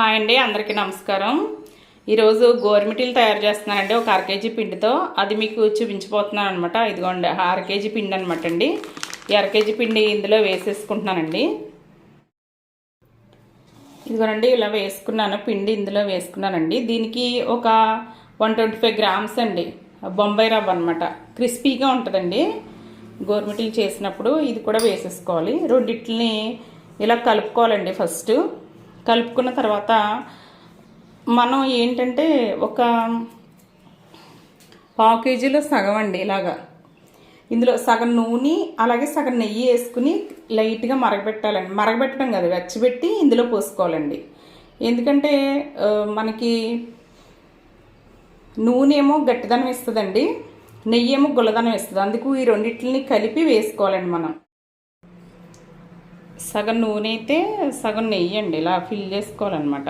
Hi అండి అందరికీ నమస్కారం. ఈరోజు గోరుమిటీలు తయారు చేస్తున్నానండి ఒక అర కేజీ పిండితో. అది మీకు చూపించిపోతున్నాను అనమాట ఇదిగోండి అర కేజీ పిండి అనమాట అండి. ఈ అర కేజీ పిండి ఇందులో వేసేసుకుంటున్నానండి. ఇదిగోనండి ఇలా వేసుకున్నాను పిండి ఇందులో వేసుకున్నానండి. దీనికి ఒక వన్ ట్వంటీ ఫైవ్ గ్రామ్స్ అండి బొంబాయి రవ్వ అనమాట క్రిస్పీగా ఉంటుందండి. గోరుమిటీలు చేసినప్పుడు ఇది కూడా వేసేసుకోవాలి. రెండిట్లని ఇలా కలుపుకోవాలండి ఫస్ట్. కలుపుకున్న తర్వాత మనం ఏంటంటే ఒక పావు కేజీలో సగం అండి ఇలాగా. ఇందులో సగం నూనె అలాగే సగం నెయ్యి వేసుకుని లైట్గా మరగబెట్టాలండి. మరగబెట్టడం కాదు వెచ్చబెట్టి ఇందులో పోసుకోవాలండి. ఎందుకంటే మనకి నూనె ఏమో గట్టిదనం ఇస్తుందండి నెయ్యి ఏమో గుల్లదనం ఇస్తుంది అందుకు ఈ రెండింటిని కలిపి వేసుకోవాలండి మనం. సగం నూనె అయితే సగం నెయ్యి అండి ఇలా ఫిల్ చేసుకోవాలన్నమాట.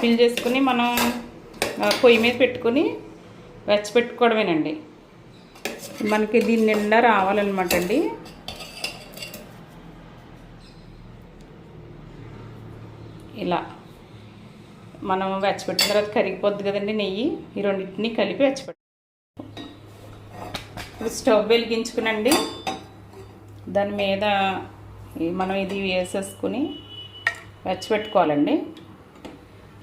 ఫిల్ చేసుకుని మనం పొయ్యి మీద పెట్టుకుని వెచ్చపెట్టుకోవడమేనండి మనకి దీని నిండా రావాలన్నమాట అండి. ఇలా మనం వెచ్చపెట్టిన తర్వాత కరిగిపోద్ది కదండి నెయ్యి. ఈ రెండింటిని కలిపి వెచ్చపెట్టు ఇప్పుడు స్టవ్ వెలిగించుకునండి. దాని మీద మనం ఇది వేసేసుకుని వెచ్చబెట్టుకోవాలండి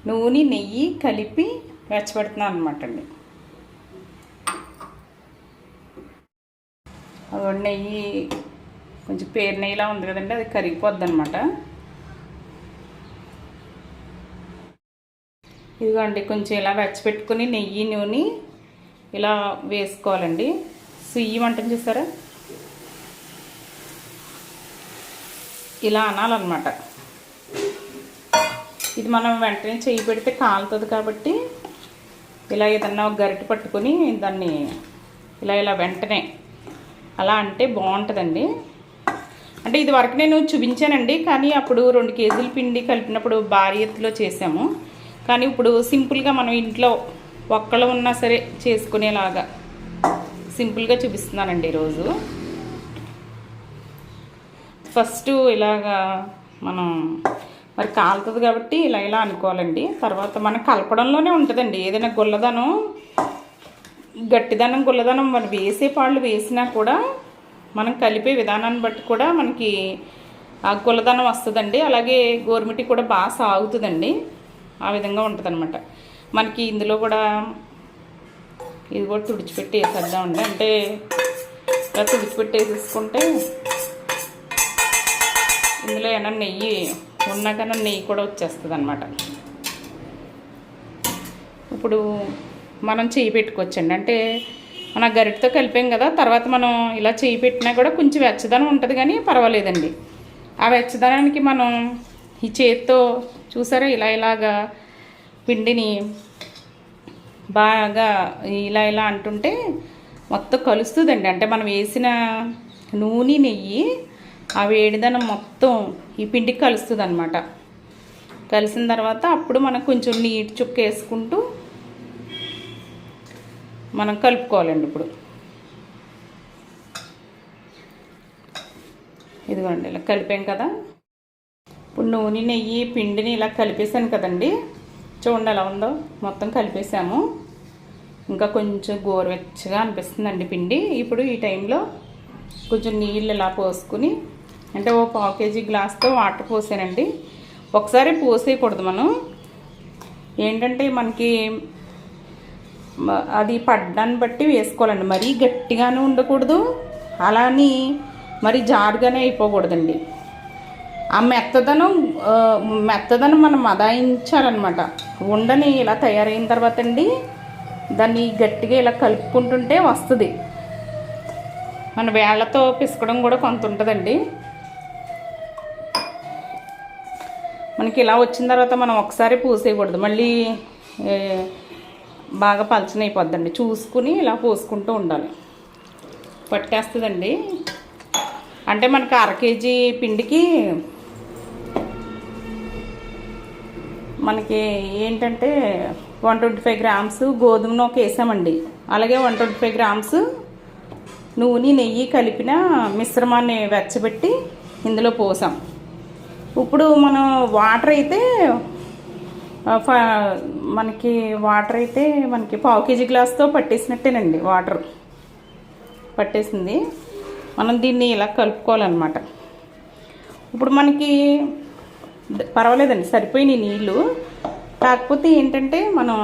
నూనె నెయ్యి కలిపి వెచ్చబెడుతున్నాను అనమాట అండి. అదో నెయ్యి కొంచెం పేరు నెయ్యిలా ఉంది కదండి అది కరిగిపోద్ది అనమాట ఇదిగోండి కొంచెం ఇలా వెచ్చబెట్టుకుని నెయ్యి నూనె ఇలా వేసుకోవాలండి. సుయ్యం అంటాం చూసారా? ఇలా అనాలన్నమాట. ఇది మనం వెంటనే చేయి పెడితే కాలుతుంది కాబట్టి ఇలా ఏదన్నా ఒక గరిటె పట్టుకొని దాన్ని ఇలా ఇలా వెంటనే అలా అంటే బాగుంటుందండి. అంటే ఇది వరకు నేను చూపించానండి కానీ అప్పుడు రెండు కేజీల పిండి కలిపినప్పుడు భారీ ఎత్తులో చేసాము. కానీ ఇప్పుడు సింపుల్గా మనం ఇంట్లో ఒక్కళ్ళు ఉన్నా సరే చేసుకునేలాగా సింపుల్గా చూపిస్తున్నానండి ఈరోజు. ఫస్ట్ ఇలాగా మనం మరి కాలుతుంది కాబట్టి ఇలా ఇలా అనుకోవాలండి. తర్వాత మనం కలపడంలోనే ఉంటుందండి. ఏదైనా గుల్లదనం గట్టిదనం గుల్లదనం మనం వేసే పాళ్ళు వేసినా కూడా మనం కలిపే విధానాన్ని బట్టి కూడా మనకి ఆ గుల్లదనం వస్తుందండి. అలాగే గోరుమిటి కూడా బాగా సాగుతుందండి. ఆ విధంగా ఉంటుందన్నమాట. మనకి ఇందులో కూడా ఇది కూడా తుడిచిపెట్టి వేసేద్దామండి అంటే ఇలా తుడిచిపెట్టి వేసేసుకుంటే ఇందులో ఏమైనా నెయ్యి ఉన్నాకన్నా నెయ్యి కూడా వచ్చేస్తుంది అనమాట ఇప్పుడు మనం చేయి పెట్టుకోవచ్చండి. అంటే మన గరిటతో కలిపాం కదా తర్వాత మనం ఇలా చేయి పెట్టినా కూడా కొంచెం వెచ్చదనం ఉంటుంది కానీ పర్వాలేదండి. ఆ వెచ్చదనానికి మనం ఈ చేతితో చూసారా ఇలా ఇలాగా పిండిని బాగా ఇలా ఇలా అంటుంటే మొత్తం కలుస్తుందండి. అంటే మనం వేసిన నూనె నెయ్యి ఆ వేడిదనం మొత్తం ఈ పిండికి కలుస్తుంది అనమాట కలిసిన తర్వాత అప్పుడు మనం కొంచెం నీటి చుక్క వేసుకుంటూ మనం కలుపుకోవాలండి ఇప్పుడు. ఇదిగోండి ఇలా కలిపాం కదా. ఇప్పుడు నూనె నెయ్యి పిండిని ఇలా కలిపేసాను కదండి. చూడండి ఎలా ఉందో. మొత్తం కలిపేసాము ఇంకా కొంచెం గోరువెచ్చగా అనిపిస్తుందండి పిండి. ఇప్పుడు ఈ టైంలో కొంచెం నీళ్ళు ఇలా పోసుకుని అంటే ఓ పావు కేజీ గ్లాస్తో వాటర్ పోసానండి. ఒకసారి పోసేయకూడదు మనం. ఏంటంటే మనకి అది పడ్డాన్ని బట్టి వేసుకోవాలండి. మరీ గట్టిగానే ఉండకూడదు. అలాని మరి జారుగానే అయిపోకూడదండి. ఆ మెత్తదనం మెత్తదనం మనం మదాయించాలన్నమాట ఉండని ఇలా తయారైన తర్వాత అండి దాన్ని గట్టిగా ఇలా కలుపుకుంటుంటే వస్తుంది. మన వేళ్ళతో పిసకడం కూడా కొంత ఉంటుందండి. మనకి ఇలా వచ్చిన తర్వాత మనం ఒకసారి పూసేయకూడదు. మళ్ళీ బాగా పలచన అయిపోద్దండి. చూసుకుని ఇలా పోసుకుంటూ ఉండాలి. పట్టేస్తుందండి. అంటే మనకి అర కేజీ పిండికి మనకి ఏంటంటే వన్ ట్వంటీ ఫైవ్ గ్రామ్స్ గోధుమ నూక వేసామండి. అలాగే వన్ ట్వంటీ ఫైవ్ గ్రామ్స్ నూనె నెయ్యి కలిపిన మిశ్రమాన్ని వెచ్చబెట్టి ఇందులో పోసాం. ఇప్పుడు మనం వాటర్ అయితే ఫ- మనకి వాటర్ అయితే మనకి పావు కేజీ గ్లాస్తో పట్టేసినట్టేనండి వాటర్ పట్టేసింది. మనం దీన్ని ఇలా కలుపుకోవాలన్నమాట. ఇప్పుడు మనకి పర్వాలేదండి సరిపోయినాయి నీళ్ళు కాకపోతే ఏంటంటే మనం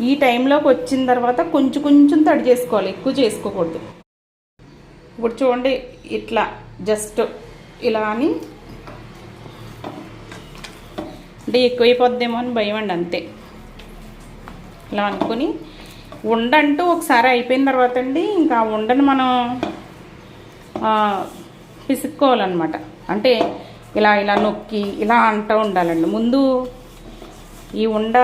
ఈ టైంలోకి వచ్చిన తర్వాత కొంచెం కొంచెం తడి చేసుకోవాలి ఎక్కువ చేసుకోకూడదు. ఇప్పుడు చూడండి ఇట్లా జస్ట్ ఇలా అని అంటే ఎక్కువైపోద్దేమో అని భయం అండి అంతే. ఇలా అనుకుని ఉండంటూ ఒకసారి అయిపోయిన తర్వాత అండి ఇంకా ఉండని ఉండను మనం పిసుక్కోవాలన్నమాట. అంటే ఇలా ఇలా నొక్కి ఇలా అంటూ ఉండాలండి. ముందు ఈ ఉండ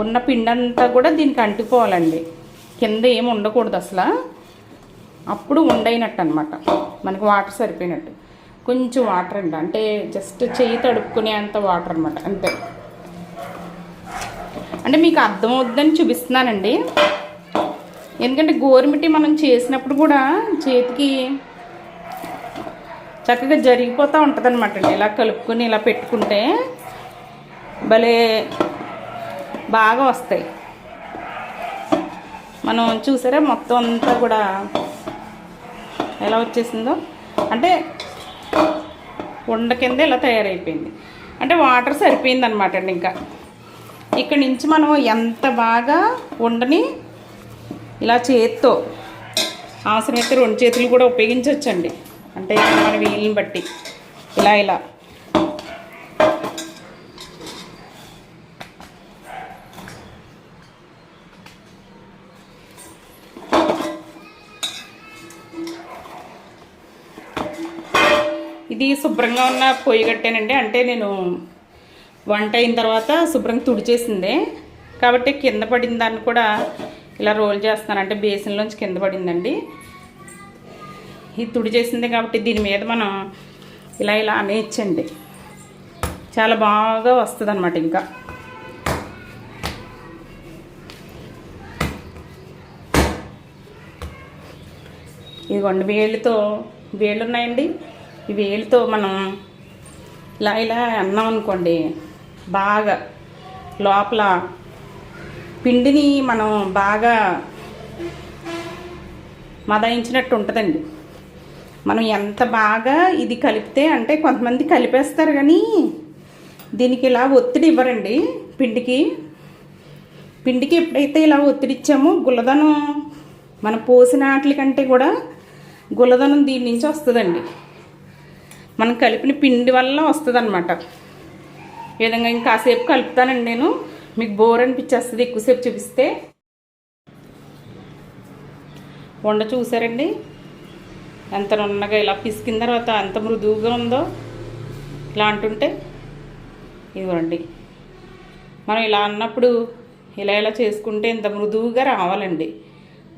ఉన్న పిండంతా కూడా దీనికి అంటుకోవాలండి. కింద ఏమి ఉండకూడదు అసలు. అప్పుడు ఉండైనట్టు అనమాట మనకి వాటర్ సరిపోయినట్టు. కొంచెం వాటర్ అండి. అంటే జస్ట్ చేయి తడుపుకునే అంత వాటర్ అనమాట అంతే. అంటే మీకు అర్థమవుద్దని చూపిస్తున్నానండి. ఎందుకంటే గోరుమిటి మనం చేసినప్పుడు కూడా చేతికి చక్కగా జరిగిపోతూ ఉంటుంది అనమాట అండి. ఇలా కలుపుకొని ఇలా పెట్టుకుంటే భలే బాగా వస్తాయి. మనం చూసారా మొత్తం అంతా కూడా ఎలా వచ్చేసిందో? అంటే ఉండ కింద ఇలా తయారైపోయింది. అంటే వాటర్ సరిపోయింది అనమాట అండి ఇంకా. ఇక్కడి నుంచి మనం ఎంత బాగా ఉండని ఇలా చేత్తో అవసరమైతే రెండు చేతులు కూడా ఉపయోగించవచ్చండి అంటే మన వీలుని బట్టి. ఇలా ఇలా. శుభ్రంగా ఉన్న పొయ్యి కట్టానండి. అంటే నేను వంట అయిన తర్వాత శుభ్రంగా తుడిచేసిందే. కాబట్టి కింద పడిన దాన్ని కూడా ఇలా రోల్ చేస్తున్నాను. అంటే బేసిన్లోంచి కింద పడిందండి. ఇది తుడి చేసింది కాబట్టి దీని మీద మనం ఇలా ఇలా అనేచ్చండి చాలా బాగా వస్తుంది అనమాట ఇంకా. ఇదిగోండి వేళ్ళతో వేళ్ళు ఉన్నాయండి ఈ మనం ఇలా ఇలా అన్నాం అనుకోండి బాగా లోపల పిండిని మనం బాగా మదాయించినట్టు ఉంటుందండి. మనం ఎంత బాగా ఇది కలిపితే అంటే కొంతమంది కలిపేస్తారు కానీ దీనికి ఇలా ఒత్తిడి ఇవ్వరండి పిండికి. పిండికి ఎప్పుడైతే ఇలా ఒత్తిడి ఇచ్చామో గుల్లదనం మనం పోసిన వాటి కంటే కూడా గుల్లదనం దీని నుంచి వస్తుందండి. మనం కలిపిన పిండి వల్ల వస్తుంది అనమాట ఈ విధంగా ఇంకా కలుపుతానండి నేను. మీకు బోర్ అనిపించేస్తుంది ఎక్కువసేపు చూపిస్తే. వండ చూసారండి? ఎంత నున్నగా ఇలా పిసికిన తర్వాత ఎంత మృదువుగా ఉందో ఇలా అంటుంటే. ఇదిగోండి మనం ఇలా అన్నప్పుడు ఇలా ఇలా చేసుకుంటే ఇంత మృదువుగా రావాలండి.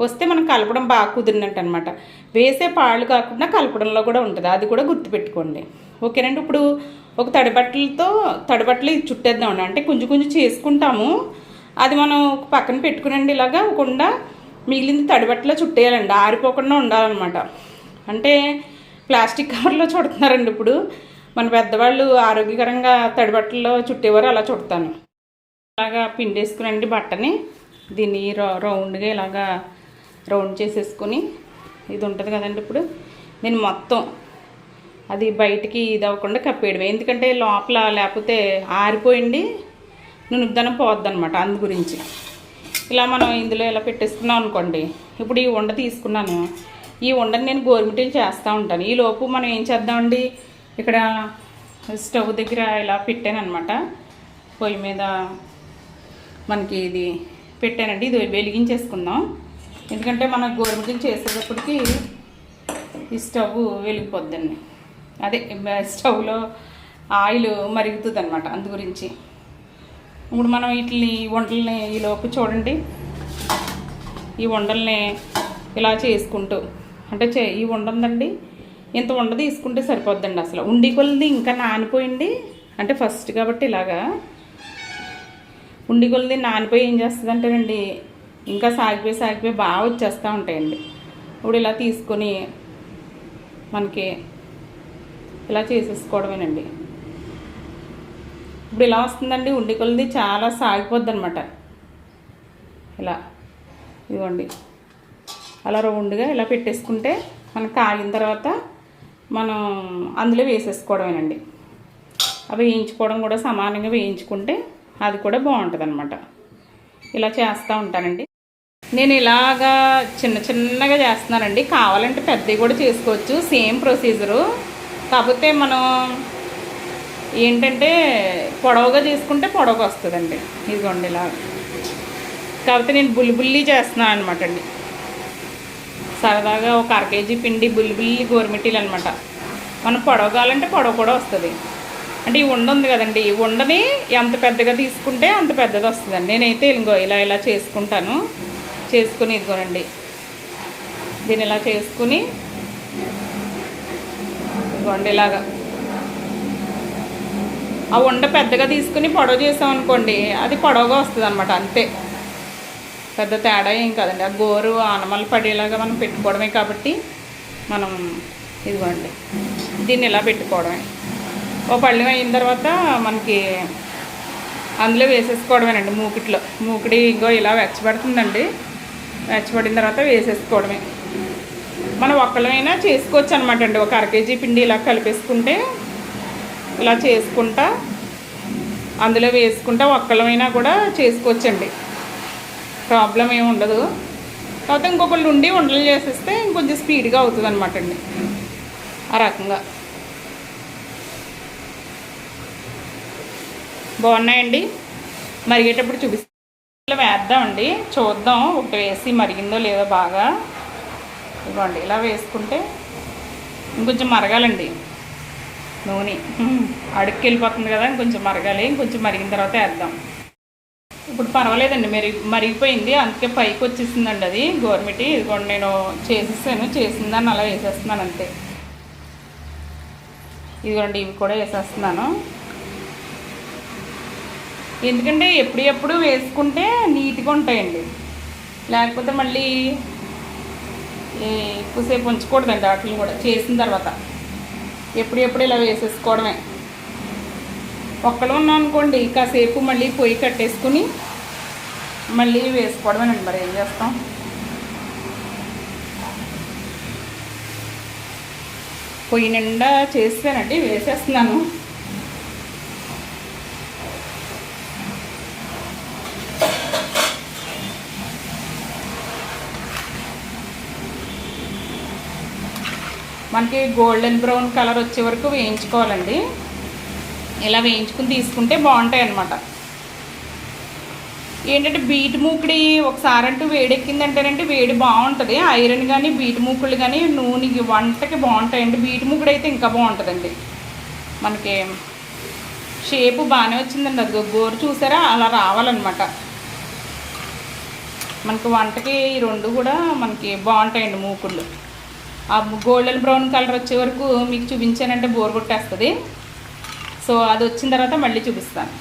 వస్తే మనం కలపడం బాగా కుదిరినట్టు అనమాట వేసే పాళ్ళు కాకుండా కలపడంలో కూడా ఉంటుంది. అది కూడా గుర్తుపెట్టుకోండి. ఓకేనండి? ఇప్పుడు ఒక తడిబట్టలతో తడిబట్టలు చుట్టేద్దామండి అంటే కొంచెం కొంచెం చేసుకుంటాము. అది మనం ఒక పక్కన పెట్టుకునండి ఇలాగా. కుండా మిగిలింది తడిబట్టలో చుట్టేయాలండి. ఆరిపోకుండా ఉండాలన్నమాట. అంటే ప్లాస్టిక్ కవర్లో చుడుతున్నారండి ఇప్పుడు. మన పెద్దవాళ్ళు ఆరోగ్యకరంగా తడిబట్టల్లో చుట్టేవారు అలా చుడతాను. ఇలాగా పిండేసుకునండి బట్టని. దీన్ని రౌ- రౌండ్గా ఇలాగా రౌండ్ చేసేసుకొని ఇది ఉంటుంది కదండి ఇప్పుడు. నేను మొత్తం అది బయటికి ఇది అవ్వకుండా కప్పేయడం ఎందుకంటే లోపల లేకపోతే ఆరిపోయింది నునుగ్దనం పోద్ది అనమాట అందు గురించి. ఇలా మనం ఇందులో ఇలా పెట్టేసుకున్నాం అనుకోండి ఇప్పుడు ఈ ఉండ తీసుకున్నాను. ఈ ఉండని నేను గోరుమిటీలు చేస్తూ ఉంటాను. ఈ లోపు మనం ఏం చేద్దామండి? ఇక్కడ స్టవ్ దగ్గర ఇలా పెట్టాను అనమాట పొయ్యి మీద మనకి ఇది పెట్టానండి. ఇది వెలిగించేసుకుందాం. ఎందుకంటే మనం గోరుమిటీలు చేసేటప్పటికి ఈ స్టవ్ వెలిగిపోద్దండి. అదే స్టవ్లో ఆయిల్ మరుగుతుంది అనమాట అందు గురించి ఇప్పుడు మనం వీటిని వంటల్ని ఈ లోపు చూడండి. ఈ వండల్ని ఇలా చేసుకుంటూ అంటే చే ఈ ఉండదండి ఇంత ఉండ తీసుకుంటే సరిపోద్దండి అసలు. ఉండి కొలది ఇంకా నానిపోయింది. అంటే ఫస్ట్ కాబట్టి ఇలాగా. ఉండి కొలది నానిపోయి ఏం చేస్తుందంటేనండి ఇంకా సాగిపోయి సాగిపోయి బాగా వచ్చేస్తూ ఉంటాయండి. ఇప్పుడు ఇలా తీసుకొని మనకి ఇలా చేసేసుకోవడమేనండి. ఇప్పుడు ఇలా వస్తుందండి ఉండి కొలిది చాలా సాగిపోద్ది అనమాట ఇలా ఇదిగోండి. అలా రౌండ్గా ఇలా పెట్టేసుకుంటే మనకు కాగిన తర్వాత మనం అందులో వేసేసుకోవడమేనండి. అవి వేయించుకోవడం కూడా సమానంగా వేయించుకుంటే అది కూడా బాగుంటుంది అనమాట ఇలా చేస్తూ ఉంటానండి. నేను ఇలాగా చిన్న చిన్నగా చేస్తున్నానండి. కావాలంటే పెద్దవి కూడా చేసుకోవచ్చు. Same procedure. కాకపోతే మనం ఏంటంటే పొడవుగా చేసుకుంటే పొడవుగా వస్తుందండి. ఇదిగోండి ఇలా. కాకపోతే నేను బుల్లిబుల్లి చేస్తున్నాను అనమాట అండి. సరదాగా ఒక అర కేజీ పిండి బుల్లిబుల్లి గోరుమిట్టీలు అనమాట మనం పొడవు కావాలంటే పొడవు కూడా వస్తుంది. అంటే ఈ ఉండ ఉంది కదండి. ఈ ఉండని ఎంత పెద్దగా తీసుకుంటే అంత పెద్దది వస్తుందండి. నేనైతే ఇంకో ఇలా ఇలా చేసుకుంటాను. చేసుకుని ఇదిగోనండి. దీన్ని ఇలా చేసుకుని ఇదిగోండి ఇలాగా. ఆ ఉండ పెద్దగా తీసుకుని పొడవ చేసాం అనుకోండి అది పొడవుగా వస్తుంది అనమాట అంతే. పెద్ద తేడా ఏం కాదండి. ఆ గోరు ఆనమలు పడేలాగా మనం పెట్టుకోవడమే కాబట్టి మనం ఇదిగోండి దీన్ని ఇలా పెట్టుకోవడమే. ఓ పళ్ళెం అయిన తర్వాత మనకి అందులో వేసేసుకోవడమేనండి మూకిట్లో. మూకిడి ఇంకో ఇలా వెచ్చబెడుతుందండి. వెచ్చబడిన తర్వాత వేసేసుకోవడమే. మనం ఒక్కళ్ళమైనా చేసుకోవచ్చు అనమాట అండి. ఒక అర కేజీ పిండి ఇలా కలిపేసుకుంటే ఇలా చేసుకుంటా అందులో వేసుకుంటా ఒక్కళ్ళమైనా కూడా చేసుకోవచ్చండి. ప్రాబ్లం ఏమి ఉండదు. కాకపోతే ఇంకొకళ్ళు ఉండి ఉండలు చేసేస్తే ఇంకొంచెం స్పీడ్గా అవుతుంది అనమాట అండి. ఆ రకంగా. బాగున్నాయండి. మరిగేటప్పుడు వేద్దాం వేద్దామండి. చూద్దాం ఒకటి వేసి మరిగిందో లేదో బాగా. ఇవ్వండి ఇలా వేసుకుంటే ఇంకొంచెం మరగాలండి. నూనె. అడుక్కి వెళ్ళిపోతుంది కదా ఇంకొంచెం మరగాలి. ఇంకొంచెం మరిగిన తర్వాత వేద్దాం. ఇప్పుడు పర్వాలేదండి మరి మరిగిపోయింది. అందుకే పైకి వచ్చేసిందండి అది గవర్నమెంట్ ఇదిగోండి నేను చేసేసాను. చేసిందని అలా వేసేస్తున్నాను అంతే. ఇదిగోండి ఇవి కూడా వేసేస్తున్నాను. ఎందుకంటే ఎప్పుడు ఎప్పుడు వేసుకుంటే నీట్గా ఉంటాయండి. లేకపోతే మళ్ళీ ఎక్కువసేపు ఉంచకూడదండి వాటిని కూడా చేసిన తర్వాత. ఎప్పుడు ఎప్పుడు ఇలా వేసేసుకోవడమే. ఒక్కలో ఉన్నాం అనుకోండి కాసేపు మళ్ళీ పొయ్యి కట్టేసుకుని మళ్ళీ వేసుకోవడమేనండి మరి ఏం చేస్తాం? పొయ్యి నిండా చేస్తానండి వేసేస్తున్నాను. మనకి గోల్డెన్ బ్రౌన్ కలర్ వచ్చే వరకు వేయించుకోవాలండి. ఇలా వేయించుకుని తీసుకుంటే బాగుంటాయి అన్నమాట. ఏంటంటే బీట్ మూకుడి ఒకసారి అంటూ వేడెక్కిందంటేనంటే వేడి బాగుంటుంది. ఐరన్ కానీ బీట్ మూకుడు కానీ నూనె వంటకి బాగుంటాయండి. బీట్ మూకుడు అయితే ఇంకా బాగుంటుందండి. మనకి షేపు బాగానే వచ్చిందండి. అది గోరు చూసారా? అలా రావాలన్నమాట. మనకి వంటకి ఈ రెండు కూడా మనకి బాగుంటాయండి మూకుళ్ళు. ఆ గోల్డెన్ బ్రౌన్ కలర్ వచ్చే వరకు మీకు చూపించానంటే బోర్ కొట్టేస్తుంది. సో అది వచ్చిన తర్వాత మళ్ళీ చూపిస్తాను.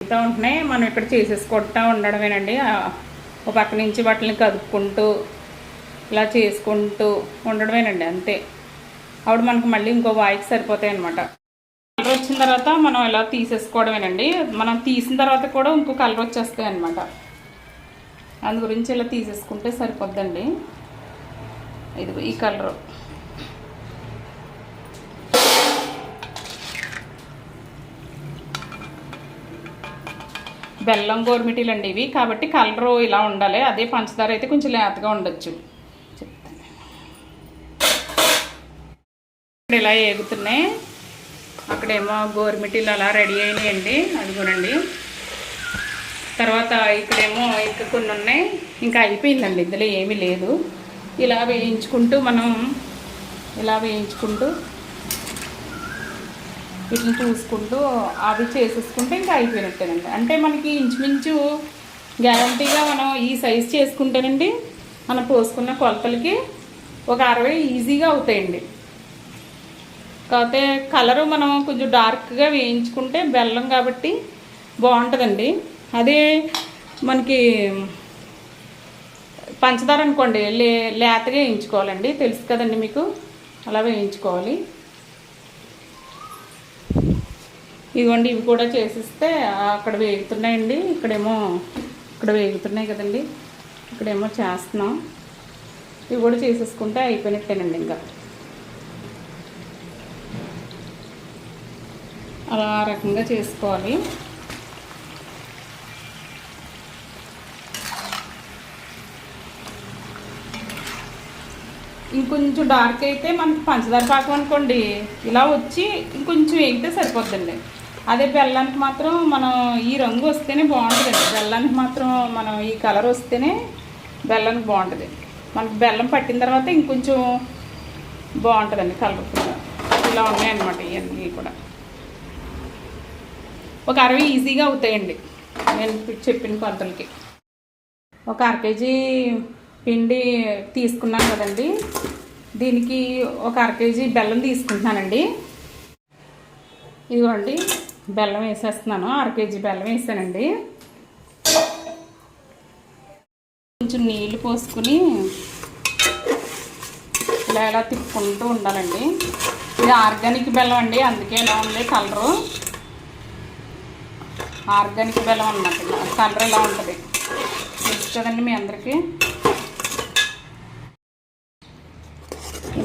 ఇంకా ఉంటున్నాయి. మనం ఇక్కడ చేసేసుకుంటా ఉండడమేనండి. ఒక పక్క నుంచి బట్టలని కదుపుకుంటూ ఇలా చేసుకుంటూ ఉండడమేనండి అంతే. అప్పుడు మనకు మళ్ళీ ఇంకో వాయికి సరిపోతాయి అనమాట కలర్ వచ్చిన తర్వాత మనం ఇలా తీసేసుకోవడమేనండి. మనం తీసిన తర్వాత కూడా ఇంకో కలర్ వచ్చేస్తాయి అనమాట అందు గురించి ఇలా తీసేసుకుంటే సరిపోద్దండి. ఇది ఈ కలరు. బెల్లం గోరుమిటీలు అండి ఇవి. కాబట్టి కలరు ఇలా ఉండాలి. అదే పంచదార అయితే కొంచెం లేతగా ఉండొచ్చు. చెప్తాను. ఇలా ఏగుతున్నాయి. అక్కడేమో గోరుమిటీలు అలా రెడీ అయినాయండి. అదిగోనండి తర్వాత ఇక్కడేమో ఇంకా కొన్ని ఉన్నాయి. ఇంకా అయిపోయిందండి. ఇందులో ఏమీ లేదు. ఇలా వేయించుకుంటూ మనం ఇలా వేయించుకుంటూ వీటిని చూసుకుంటూ అవి చేసేసుకుంటే ఇంకా అయిపోయినట్టేనండి. అంటే మనకి ఇంచుమించు గ్యారంటీగా మనం ఈ సైజ్ చేసుకుంటేనండి మనం పోసుకున్న కొలతలకి ఒక అరవై ఈజీగా అవుతాయండి. కాకపోతే కలరు మనం కొంచెం డార్క్గా వేయించుకుంటే బెల్లం కాబట్టి బాగుంటుందండి. అదే మనకి పంచదార అనుకోండి లే లేతగా వేయించుకోవాలండి. తెలుసు కదండి మీకు? అలా వేయించుకోవాలి. ఇదిగోండి ఇవి కూడా చేసిస్తే అక్కడ వేగుతున్నాయండి. ఇక్కడేమో ఇక్కడ వేగుతున్నాయి కదండి. ఇక్కడేమో చేస్తున్నాం. ఇవి కూడా చేసేసుకుంటే అయిపోయినట్టేనండి ఇంకా. అలా ఆ రకంగా చేసుకోవాలి. ఇంకొంచెం డార్క్ అయితే మనకి పంచదార పాకం అనుకోండి ఇలా వచ్చి ఇంకొంచెం వేగితే సరిపోద్దండి. అదే బెల్లానికి మాత్రం మనం ఈ రంగు వస్తేనే బాగుంటుందండి. బెల్లానికి మాత్రం మనం ఈ కలర్ వస్తేనే బెల్లానికి బాగుంటుంది. మనకి బెల్లం పట్టిన తర్వాత ఇంకొంచెం బాగుంటుందండి కలర్ఫుల్గా ఇలా ఉన్నాయన్నమాట ఇవన్నీ కూడా. ఒక అరవై ఈజీగా అవుతాయండి. నేను చెప్పిన కొలతలకి. ఒక అర కేజీ పిండి తీసుకున్నాను కదండి. దీనికి ఒక అర కేజీ బెల్లం తీసుకుంటున్నానండి. ఇదిగోండి బెల్లం వేసేస్తున్నాను. అర కేజీ బెల్లం వేసానండి. కొంచెం నీళ్ళు పోసుకుని ఇలా ఇలా తిప్పుకుంటూ ఉండాలండి. ఇది ఆర్గానిక్ బెల్లం అండి అందుకే ఇలా ఉంది కలరు. ఆర్గానిక్ బెల్లం అన్నమాట కలర్ ఇలా ఉంటుంది. తెలుసు కదండి మీ అందరికీ?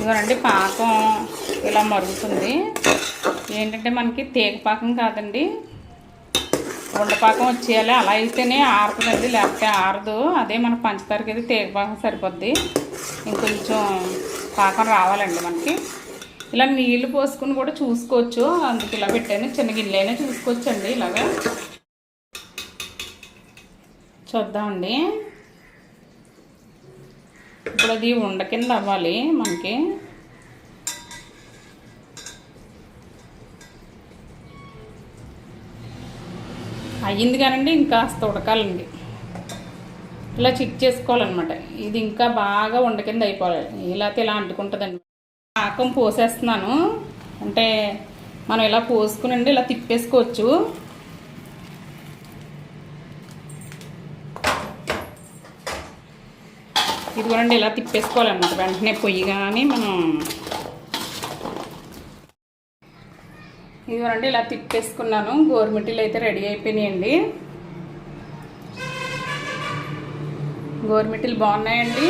ఇదిగోనండి పాకం ఇలా మరుగుతుంది. ఏంటంటే మనకి తేగ పాకం కాదండి. ఉండపాకం వచ్చేయాలి. అలా అయితేనే ఆరుతుందండి లేకపోతే ఆరదు. అదే మన పంచదారకి అయితే తేగ పాకం సరిపోద్ది. ఇంకొంచెం పాకం రావాలండి మనకి. ఇలా నీళ్ళు పోసుకుని కూడా చూసుకోవచ్చు. అందుకు ఇలా పెట్టాను. చిన్న గిన్నెలైనా చూసుకోవచ్చండి ఇలాగా. చూద్దామండి. ఇప్పుడు అది ఉండ కింద అవ్వాలి మనకి. అయ్యింది కానండి ఇంకాస్త ఉడకాలండి. ఇలా చెక్ చేసుకోవాలన్నమాట. ఇది ఇంకా బాగా ఉండ కింద అయిపోవాలి. ఇలా ఇలా అంటుకుంటుందండి. పాకం పోసేస్తున్నాను. అంటే మనం ఇలా పోసుకునండి ఇలా తిప్పేసుకోవచ్చు. ఇదిగోనండి ఇలా తిప్పేసుకోవాలన్నమాట. వెంటనే పొయ్యి కానీ మనం ఇదిగోనండి ఇలా తిప్పేసుకున్నాను. గోరుమిటీలు అయితే రెడీ అయిపోయినాయండి. గోరుమిటీలు బాగున్నాయండి.